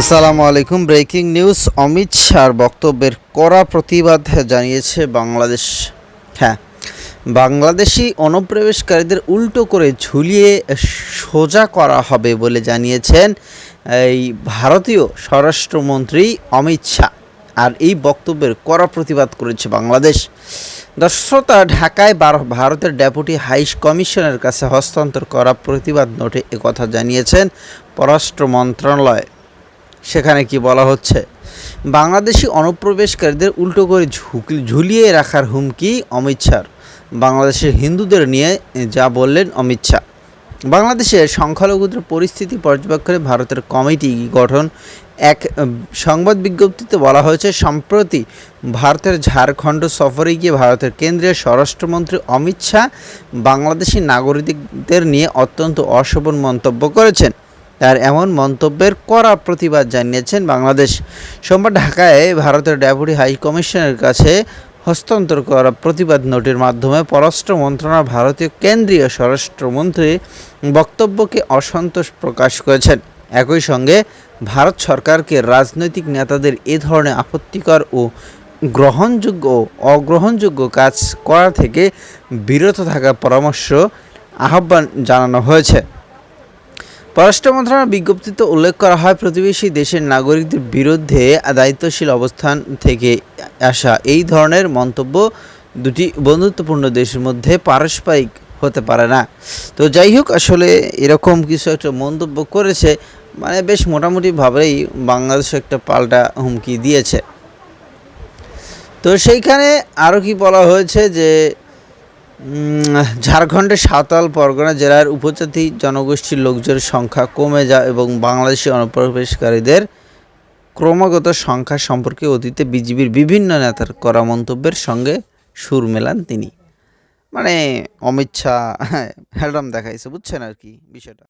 আসসালামু আলাইকুম। Breaking news, Amit শাহর বক্তব্যের কড়া প্রতিবাদ জানিয়েছে বাংলাদেশ। হ্যাঁ বাংলাদেশি অনুপ্রবেশকারীদের উল্টো করে ঝুলিয়ে সোজা করা হবে বলে জানিয়েছেন এই ভারতীয় স্বরাষ্ট্রমন্ত্রী অমিত শাহ। আর এই বক্তব্যের কড়া প্রতিবাদ করেছে বাংলাদেশ। দর্শকতা ঢাকায় ভারতের ডেপুটি হাই কমিশনের কাছে হস্তান্তর করা প্রতিবাদ নোটে একথা জানিয়েছেন পররাষ্ট্র মন্ত্রণালয়। সেখানে কি বলা হচ্ছে? বাংলাদেশি অনুপ্রবেশকারীদের উল্টো করে ঝুঁকি, ঝুলিয়ে রাখার হুমকি অমিত শাহর। বাংলাদেশের হিন্দুদের নিয়ে যা বললেন অমিত শাহ। বাংলাদেশের সংখ্যালঘুদের পরিস্থিতি পর্যবেক্ষণে ভারতের কমিটি গঠন এক সংবাদ বিজ্ঞপ্তিতে বলা হয়েছে, সম্প্রতি ভারতের ঝাড়খণ্ড সফরে গিয়ে ভারতের কেন্দ্রীয় স্বরাষ্ট্রমন্ত্রী অমিত শাহ বাংলাদেশি নাগরিকদের নিয়ে অত্যন্ত অশোভন মন্তব্য করেছেন। তার এমন মন্তব্যের কড়া প্রতিবাদ জানিয়েছেন বাংলাদেশ। সোমবার ঢাকায় ভারতের ডেপুটি হাই কমিশনের কাছে হস্তান্তর করা প্রতিবাদ নোটের মাধ্যমে পররাষ্ট্র মন্ত্রণালয় ভারতীয় কেন্দ্রীয় স্বরাষ্ট্রমন্ত্রী বক্তব্যকে অসন্তোষ প্রকাশ করেছেন। একই সঙ্গে ভারত সরকারকে রাজনৈতিক নেতাদের এ ধরনের আপত্তিকর ও গ্রহণযোগ্য ও অগ্রহণযোগ্য কাজ করা থেকে বিরত থাকার পরামর্শ আহ্বান জানানো হয়েছে। পররাষ্ট্র মন্ত্রণালয়ের বিজ্ঞপ্তিতে উল্লেখ করা হয়, প্রতিবেশী দেশের নাগরিকদের বিরুদ্ধে দায়িত্বশীল অবস্থান থেকে আসা এই ধরনের মন্তব্য দুটি বন্ধুত্বপূর্ণ দেশের মধ্যে পারস্পরিক হতে পারে না। তো যাই হোক, আসলে এরকম কিছু একটা মন্তব্য করেছে মানে বেশ মোটামুটিভাবেই বাংলাদেশ একটা পাল্টা হুমকি দিয়েছে। তো সেইখানে আরও কি বলা হয়েছে যে ঝাড়খণ্ডের সাঁওতাল পরগনা জেলার উপজাতি জনগোষ্ঠীর লোকজনের সংখ্যা কমে যায় এবং বাংলাদেশি অনুপ্রবেশকারীদের ক্রমাগত সংখ্যা সম্পর্কে অতীতে বিজিবির বিভিন্ন নেতার করা মন্তব্যের সঙ্গে সুর মেলান তিনি। মানে অমিত শাহ হ্যাঁ হ্যালরাম দেখাইছে, বুঝছেন আর কি বিষয়টা।